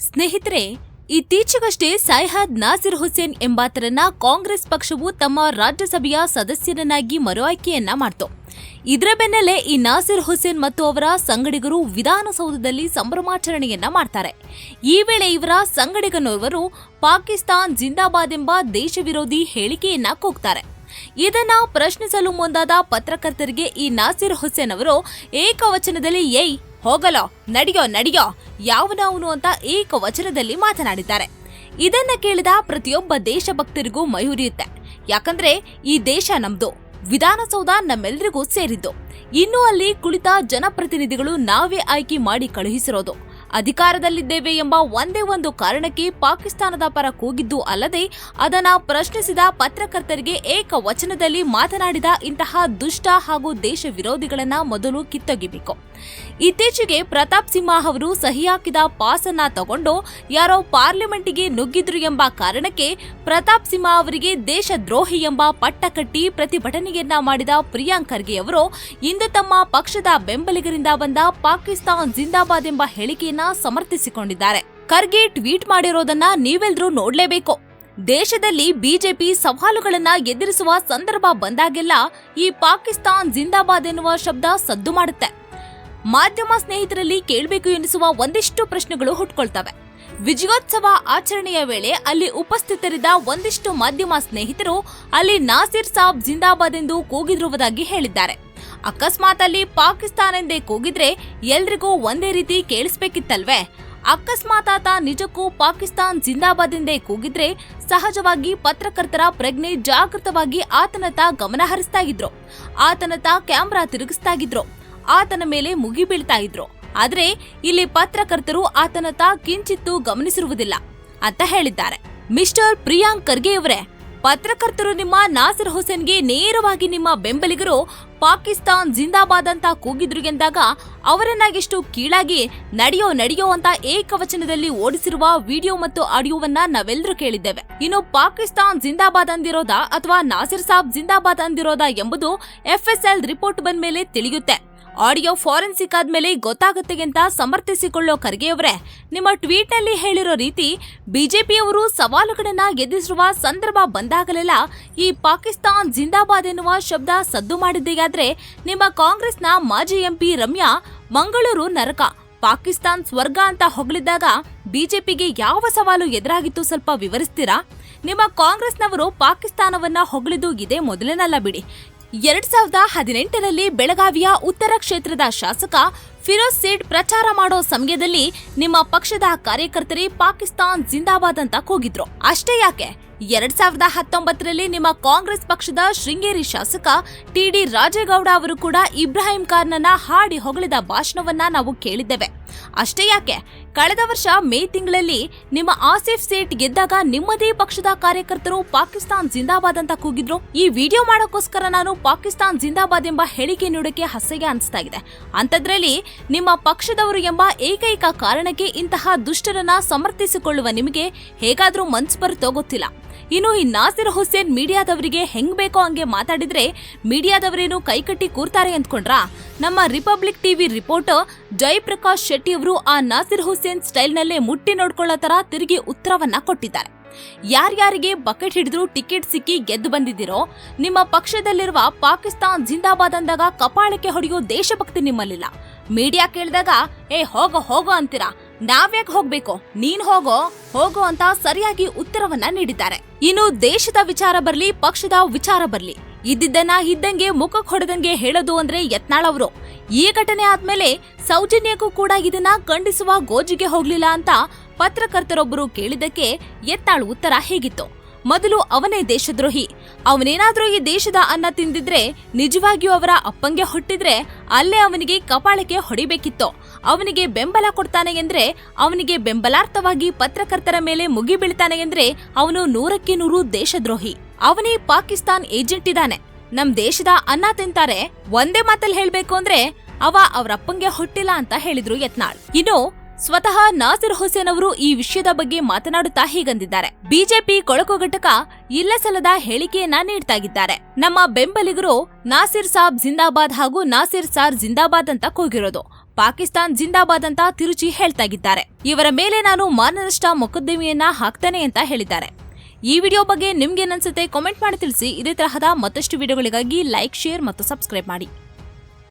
ಸ್ನೇಹಿತರೆ, ಇತ್ತೀಚೆಗಷ್ಟೇ ಸೈಹದ್ ನಾಸಿರ್ ಹುಸೇನ್ ಎಂಬಾತರನ್ನ ಕಾಂಗ್ರೆಸ್ ಪಕ್ಷವು ತಮ್ಮ ರಾಜ್ಯಸಭೆಯ ಸದಸ್ಯರನ್ನಾಗಿ ಮರು ಆಯ್ಕೆಯನ್ನ ಮಾಡ್ತು. ಇದರ ಬೆನ್ನಲ್ಲೇ ಈ ನಾಸಿರ್ ಹುಸೇನ್ ಮತ್ತು ಅವರ ಸಂಗಡಿಗರು ವಿಧಾನಸೌಧದಲ್ಲಿ ಸಂಭ್ರಮಾಚರಣೆಯನ್ನ ಮಾಡ್ತಾರೆ. ಈ ವೇಳೆ ಇವರ ಸಂಗಡಿಗನೋರ್ವರು ಪಾಕಿಸ್ತಾನ್ ಜಿಂದಾಬಾದ್ ಎಂಬ ದೇಶ ವಿರೋಧಿ ಹೇಳಿಕೆಯನ್ನ ಕೂಗ್ತಾರೆ. ಇದನ್ನ ಪ್ರಶ್ನಿಸಲು ಮುಂದಾದ ಪತ್ರಕರ್ತರಿಗೆ ಈ ನಾಸಿರ್ ಹುಸೇನ್ ಅವರು ಏಕವಚನದಲ್ಲಿ, ಏಯ್ ಹೋಗಲೋ, ನಡಿಯೋ ನಡಿಯೋ, ಯಾವನವನು ಅಂತ ಏಕವಚನದಲ್ಲಿ ಮಾತನಾಡಿದ್ದಾರೆ. ಇದನ್ನ ಕೇಳಿದ ಪ್ರತಿಯೊಬ್ಬ ದೇಶಭಕ್ತರಿಗೂ ಮೈಹುರಿಯುತ್ತೆ ಯಾಕಂದ್ರೆ ಈ ದೇಶ ನಮ್ದು, ವಿಧಾನಸೌಧ ನಮ್ಮೆಲ್ಲರಿಗೂ ಸೇರಿದ್ದು. ಇನ್ನು ಅಲ್ಲಿ ಕುಳಿತ ಜನಪ್ರತಿನಿಧಿಗಳು ನಾವೇ ಆಯ್ಕೆ ಮಾಡಿ ಕಳುಹಿಸಿರೋದು. ಅಧಿಕಾರದಲ್ಲಿದ್ದೇವೆ ಎಂಬ ಒಂದೇ ಒಂದು ಕಾರಣಕ್ಕೆ ಪಾಕಿಸ್ತಾನದ ಪರ ಕೂಗಿದ್ದು ಅಲ್ಲದೆ ಅದನ್ನ ಪ್ರಶ್ನಿಸಿದ ಪತ್ರಕರ್ತರಿಗೆ ಏಕವಚನದಲ್ಲಿ ಮಾತನಾಡಿದ ಇಂತಹ ದುಷ್ಟ ಹಾಗೂ ದೇಶ ವಿರೋಧಿಗಳನ್ನ ಮೊದಲು ಕಿತ್ತೊಗಿಬೇಕು. ಇತ್ತೀಚೆಗೆ ಪ್ರತಾಪ್ ಸಿಂಹ ಅವರು ಸಹಿ ಹಾಕಿದ ಪಾಸನ್ನ ತಗೊಂಡು ಯಾರೋ ಪಾರ್ಲಿಮೆಂಟಿಗೆ ನುಗ್ಗಿದ್ರು ಎಂಬ ಕಾರಣಕ್ಕೆ ಪ್ರತಾಪ್ ಸಿಂಹ ಅವರಿಗೆ ದೇಶದ್ರೋಹಿ ಎಂಬ ಪಟ್ಟ ಕಟ್ಟಿ ಪ್ರತಿಭಟನೆಯನ್ನ ಮಾಡಿದ ಪ್ರಿಯಾಂಕ್ ಖರ್ಗೆ ಅವರು ಇಂದು ತಮ್ಮ ಪಕ್ಷದ ಬೆಂಬಲಿಗರಿಂದ ಬಂದ ಪಾಕಿಸ್ತಾನ್ ಜಿಂದಾಬಾದ್ ಎಂಬ ಹೇಳಿಕೆಯನ್ನ ಸಮರ್ಥಿಸಿಕೊಂಡಿದ್ದಾರೆ. ಖರ್ಗೆ ಟ್ವೀಟ್ ಮಾಡಿರೋದನ್ನ ನೀವೆಲ್ಲರೂ ನೋಡ್ಲೇಬೇಕು. ದೇಶದಲ್ಲಿ ಬಿಜೆಪಿ ಸವಾಲುಗಳನ್ನ ಎದುರಿಸುವ ಸಂದರ್ಭ ಬಂದಾಗೆಲ್ಲ ಈ ಪಾಕಿಸ್ತಾನ್ ಜಿಂದಾಬಾದ್ ಎನ್ನುವ ಶಬ್ದ ಸದ್ದು ಮಾಡುತ್ತೆ. ಮಾಧ್ಯಮ ಸ್ನೇಹಿತರಲ್ಲಿ ಕೇಳಬೇಕು ಎನಿಸುವ ಒಂದಿಷ್ಟು ಪ್ರಶ್ನೆಗಳು ಹುಟ್ಕೊಳ್ತವೆ. ವಿಜಯೋತ್ಸವ ಆಚರಣೆಯ ವೇಳೆ ಅಲ್ಲಿ ಉಪಸ್ಥಿತರಿದ್ದ ಒಂದಿಷ್ಟು ಮಾಧ್ಯಮ ಸ್ನೇಹಿತರು ಅಲ್ಲಿ ನಾಸಿರ್ ಸಾಬ್ ಜಿಂದಾಬಾದ್ ಎಂದು ಕೂಗಿದಿರುವುದಾಗಿ ಹೇಳಿದ್ದಾರೆ. ಅಕಸ್ಮಾತ್ ಅಲ್ಲಿ ಪಾಕಿಸ್ತಾನ ಎಂದೇ ಕೂಗಿದ್ರೆ ಎಲ್ರಿಗೂ ಒಂದೇ ರೀತಿ ಕೇಳಿಸ್ಬೇಕಿತ್ತಲ್ವೇ? ಅಕಸ್ಮಾತ್ ಆತ ನಿಜಕ್ಕೂ ಪಾಕಿಸ್ತಾನ್ ಜಿಂದಾಬಾದ್ ಎಂದೇ ಕೂಗಿದ್ರೆ ಸಹಜವಾಗಿ ಪತ್ರಕರ್ತರ ಪ್ರಜ್ಞೆ ಜಾಗೃತವಾಗಿ ಆತನತ್ತ ಗಮನ ಹರಿಸ್ತಾ ಇದ್ರು. ಆತನತ್ತ ಕ್ಯಾಮ್ರಾ ತಿರುಗಿಸ್ತಾ ಇದ್ರು. ಆತನ ಮೇಲೆ ಮುಗಿ ಬೀಳ್ತಾ ಇದ್ರು. ಆದ್ರೆ ಇಲ್ಲಿ ಪತ್ರಕರ್ತರು ಆತನತ್ತ ಕಿಂಚಿತ್ತು ಗಮನಿಸಿರುವುದಿಲ್ಲ ಅಂತ ಹೇಳಿದ್ದಾರೆ. ಮಿಸ್ಟರ್ ಪ್ರಿಯಾಂಕ್ ಖರ್ಗೆಯವರೇ ಪತ್ರಕರ್ತರು ನಿಮ್ಮ ನಾಸಿರ್ ಹುಸೇನ್ಗೆ ನೇರವಾಗಿ ನಿಮ್ಮ ಬೆಂಬಲಿಗರು ಪಾಕಿಸ್ತಾನ್ ಜಿಂದಾಬಾದ್ ಅಂತ ಕೂಗಿದ್ರು ಎಂದಾಗ ಅವರನ್ನ ಎಷ್ಟು ಕೀಳಾಗಿ ನಡೆಯೋ ನಡೆಯೋ ಅಂತ ಏಕವಚನದಲ್ಲಿ ಓಡಿಸಿರುವ ವಿಡಿಯೋ ಮತ್ತು ಆಡಿಯೋವನ್ನ ನಾವೆಲ್ಲರೂ ಕೇಳಿದ್ದೇವೆ. ಇನ್ನು ಪಾಕಿಸ್ತಾನ್ ಜಿಂದಾಬಾದ್ ಅಂದಿರೋದಾ ಅಥವಾ ನಾಸಿರ್ ಸಾಬ್ ಜಿಂದಾಬಾದ್ ಅಂದಿರೋದಾ ಎಂಬುದು ಎಫ್ಎಸ್ಎಲ್ ರಿಪೋರ್ಟ್ ಬಂದ ಮೇಲೆ ತಿಳಿಯುತ್ತೆ. ಆಡಿಯೋ ಫಾರೆನ್ಸಿಕ್ ಆದ್ಮೇಲೆ ಗೊತ್ತಾಗುತ್ತೆ ಅಂತ ಸಮರ್ಥಿಸಿಕೊಳ್ಳೋ ಖರ್ಗೆಯವರೇ ನಿಮ್ಮ ಟ್ವೀಟ್ನಲ್ಲಿ ಹೇಳಿರೋ ರೀತಿ, ಬಿಜೆಪಿಯವರು ಸವಾಲುಗಳನ್ನ ಎದುರಿಸುವ ಸಂದರ್ಭ ಬಂದಾಗಲೆಲ್ಲ ಈ ಪಾಕಿಸ್ತಾನ್ ಜಿಂದಾಬಾದ್ ಎನ್ನುವ ಶಬ್ದ ಸದ್ದು ಮಾಡಿದ್ದೆಯಾದ್ರೆ ನಿಮ್ಮ ಕಾಂಗ್ರೆಸ್ನ ಮಾಜಿ ಎಂಪಿ ರಮ್ಯಾ ಮಂಗಳೂರು ನರಕ. ಪಾಕಿಸ್ತಾನ್ ಸ್ವರ್ಗ ಅಂತ ಹೊಗಳಿದ್ದಾಗ ಬಿಜೆಪಿಗೆ ಯಾವ ಸವಾಲು ಎದುರಾಗಿತ್ತು ಸ್ವಲ್ಪ ವಿವರಿಸ್ತೀರಾ? ನಿಮ್ಮ ಕಾಂಗ್ರೆಸ್ನವರು ಪಾಕಿಸ್ತಾನವನ್ನ ಹೊಗಳಿದು ಇದೇ ಮೊದಲೇನಲ್ಲ ಬಿಡಿ. ಎರಡ್ ಸಾವಿರದ ಹದಿನೆಂಟರಲ್ಲಿ ಬೆಳಗಾವಿಯ ಉತ್ತರ ಕ್ಷೇತ್ರದ ಶಾಸಕ ಫಿರೋಜ್ ಸೇಠ್ ಪ್ರಚಾರ ಮಾಡೋ ಸಮಯದಲ್ಲಿ ನಿಮ್ಮ ಪಕ್ಷದ ಕಾರ್ಯಕರ್ತರೇ ಪಾಕಿಸ್ತಾನ್ ಜಿಂದಾಬಾದ್ ಅಂತ ಕೂಗಿದ್ರು. ಅಷ್ಟೇ ಯಾಕೆ? ಎರಡ್ ಸಾವಿರದ ಹತ್ತೊಂಬತ್ತರಲ್ಲಿ ನಿಮ್ಮ ಕಾಂಗ್ರೆಸ್ ಪಕ್ಷದ ಶೃಂಗೇರಿ ಶಾಸಕ ಟಿಡಿ ರಾಜೇಗೌಡ ಅವರು ಕೂಡ ಇಬ್ರಾಹಿಂ ಖಾನ್ನನ್ನ ಹಾಡಿ ಹೊಗಳಿದ ಭಾಷಣವನ್ನ ನಾವು ಕೇಳಿದ್ದೇವೆ. ಅಷ್ಟೇ ಯಾಕೆ? ಕಳೆದ ವರ್ಷ ಮೇ ತಿಂಗಳಲ್ಲಿ ನಿಮ್ಮ ಆಸಿಫ್ ಸೇಟ್ ಗೆದ್ದಾಗ ನಿಮ್ಮದೇ ಪಕ್ಷದ ಕಾರ್ಯಕರ್ತರು ಪಾಕಿಸ್ತಾನ್ ಜಿಂದಾಬಾದ್ ಅಂತ ಕೂಗಿದ್ರು. ಈ ವಿಡಿಯೋ ಮಾಡೋಕ್ಕೋಸ್ಕರ ನಾನು ಪಾಕಿಸ್ತಾನ್ ಜಿಂದಾಬಾದ್ ಎಂಬ ಹೇಳಿಕೆ ನೀಡೋಕೆ ಹಸೆಗೆ ಅನಿಸ್ತಾ ಇದೆ. ಅಂಥದ್ರಲ್ಲಿ ನಿಮ್ಮ ಪಕ್ಷದವರು ಎಂಬ ಏಕೈಕ ಕಾರಣಕ್ಕೆ ಇಂತಹ ದುಷ್ಟರನ್ನ ಸಮರ್ಥಿಸಿಕೊಳ್ಳುವ ನಿಮಗೆ ಹೇಗಾದ್ರೂ ಮನ್ಸು ಬರುತ್ತೋ ಗೊತ್ತಿಲ್ಲ ಇನ್ನು ಈ ನಾಸಿರ್ ಹುಸೇನ್ ಮೀಡಿಯಾದವರಿಗೆ ಹೆಂಗ್ ಬೇಕೋ ಹಂಗೆ ಮಾತಾಡಿದ್ರೆ ಮೀಡಿಯಾದವರೇನು ಕೈಕಟ್ಟಿ ಕೂರ್ತಾರೆ ಅಂದ್ಕೊಂಡ್ರಾ? ನಮ್ಮ republic TV reporter Jayaprakash Shetty ಅವರು ಆ ನಾಸಿರ್ ಹುಸೇನ್ ಸ್ಟೈಲ್ನಲ್ಲೇ ಮುಟ್ಟಿ ನೋಡ್ಕೊಳ್ಳೋ ತರ ತಿರುಗಿ ಉತ್ತರವನ್ನ ಕೊಟ್ಟಿದ್ದಾರೆ. ಯಾರ್ಯಾರಿಗೆ ಬಕೆಟ್ ಹಿಡಿದ್ರು ಟಿಕೆಟ್ ಸಿಕ್ಕಿ ಗೆದ್ದು ಬಂದಿದ್ದೀರೋ, ನಿಮ್ಮ ಪಕ್ಷದಲ್ಲಿರುವ ಪಾಕಿಸ್ತಾನ್ ಜಿಂದಾಬಾದ್ ಅಂದಾಗ ಕಪಾಳಕ್ಕೆ ಹೊಡೆಯೋ ದೇಶಭಕ್ತಿ ನಿಮ್ಮಲ್ಲಿಲ್ಲ. ಮೀಡಿಯಾ ಕೇಳಿದಾಗ, ಏ, ಹೋಗೋ ಹೋಗೋ ಅಂತೀರಾ? ನಾವ್ಯಾಕೆ ಹೋಗ್ಬೇಕು? ನೀನ್ ಹೋಗೋ ಹೋಗೋ ಅಂತ ಸರಿಯಾಗಿ ಉತ್ತರವನ್ನ ನೀಡಿದ್ದಾರೆ. ಇನ್ನು ದೇಶದ ವಿಚಾರ ಬರ್ಲಿ, ಪಕ್ಷದ ವಿಚಾರ ಬರ್ಲಿ. ಇದ್ದಿದ್ದನ್ನ ಇದ್ದಂಗೆ ಮುಖಕ್ಕೆ ಹೊಡೆದಂಗೆ ಹೇಳೋದು ಅಂದ್ರೆ ಯತ್ನಾಳ್ ಅವರು. ಈ ಘಟನೆ ಆದ್ಮೇಲೆ ಸೌಜನ್ಯಕ್ಕೂ ಕೂಡ ಇದನ್ನ ಖಂಡಿಸುವ ಗೋಜಿಗೆ ಹೋಗ್ಲಿಲ್ಲ ಅಂತ ಪತ್ರಕರ್ತರೊಬ್ಬರು ಕೇಳಿದಕ್ಕೆ ಯತ್ನಾಳ್ ಉತ್ತರ ಹೇಗಿತ್ತು. ಮೊದಲು ಅವನೇ ದೇಶದ್ರೋಹಿ. ಅವನೇನಾದ್ರೂ ಈ ದೇಶದ ಅನ್ನ ತಿಂದಿದ್ರೆ ನಿಜವಾಗಿಯೂ ಅವರ ಅಪ್ಪಂಗೆ ಹುಟ್ಟಿದ್ರೆ ಅಲ್ಲೇ ಅವನಿಗೆ ಕಪಾಳಕ್ಕೆ ಹೊಡಿಬೇಕಿತ್ತು. ಅವನಿಗೆ ಬೆಂಬಲ ಕೊಡ್ತಾನೆ ಎಂದ್ರೆ ಅವನಿಗೆ ಬೆಂಬಲಾರ್ಥವಾಗಿ ಪತ್ರಕರ್ತರ ಮೇಲೆ ಮುಗಿಬೀಳ್ತಾನೆ ಎಂದ್ರೆ ಅವನು ನೂರಕ್ಕೆ ನೂರು ದೇಶದ್ರೋಹಿ. ಅವನೇ ಪಾಕಿಸ್ತಾನ್ ಏಜೆಂಟ್ ಇದ್ದಾನೆ. ನಮ್ ದೇಶದ ಅನ್ನ ತಿಂತಾರೆ, ಒಂದೇ ಮಾತಲ್ಲಿ ಹೇಳ್ಬೇಕು ಅಂದ್ರೆ ಅವ ಅವ್ರ ಅಪ್ಪಂಗೆ ಹೊಟ್ಟಿಲ್ಲ ಅಂತ ಹೇಳಿದ್ರು ಯತ್ನಾಳ್. ಇನ್ನು ಸ್ವತಃ ನಾಸಿರ್ ಹುಸೇನ್ ಅವರು ಈ ವಿಷಯದ ಬಗ್ಗೆ ಮಾತನಾಡುತ್ತಾ ಹೀಗಂದಿದ್ದಾರೆ. ಬಿಜೆಪಿ ಕೊಳಕು ಘಟಕ ಇಲ್ಲ ಸಲದ ಹೇಳಿಕೆಯನ್ನ ನೀಡ್ತಾಗಿದ್ದಾರೆ. ನಮ್ಮ ಬೆಂಬಲಿಗರು ನಾಸಿರ್ ಸಾಬ್ ಜಿಂದಾಬಾದ್ ಹಾಗೂ ನಾಸಿರ್ ಸಾರ್ ಜಿಂದಾಬಾದ್ ಅಂತ ಕೂಗಿರೋದು. ಪಾಕಿಸ್ತಾನ್ ಜಿಂದಾಬಾದ್ ಅಂತ ತಿರುಚಿ ಹೇಳ್ತಾಗಿದ್ದಾರೆ. ಇವರ ಮೇಲೆ ನಾನು ಮಾನನಷ್ಟ ಮೊಕದ್ದಮೆಯನ್ನ ಹಾಕ್ತೇನೆ ಅಂತ ಹೇಳಿದ್ದಾರೆ. ಈ ವಿಡಿಯೋ ಬಗ್ಗೆ ನಿಮ್ಗೇನನ್ಸುತ್ತೆ ಕಾಮೆಂಟ್ ಮಾಡಿ ತಿಳಿಸಿ. ಇದೇ ತರಹದ ಮತ್ತಷ್ಟು ವಿಡಿಯೋಗಳಿಗಾಗಿ ಲೈಕ್ ಶೇರ್ ಮತ್ತು ಸಬ್ಸ್ಕ್ರೈಬ್ ಮಾಡಿ.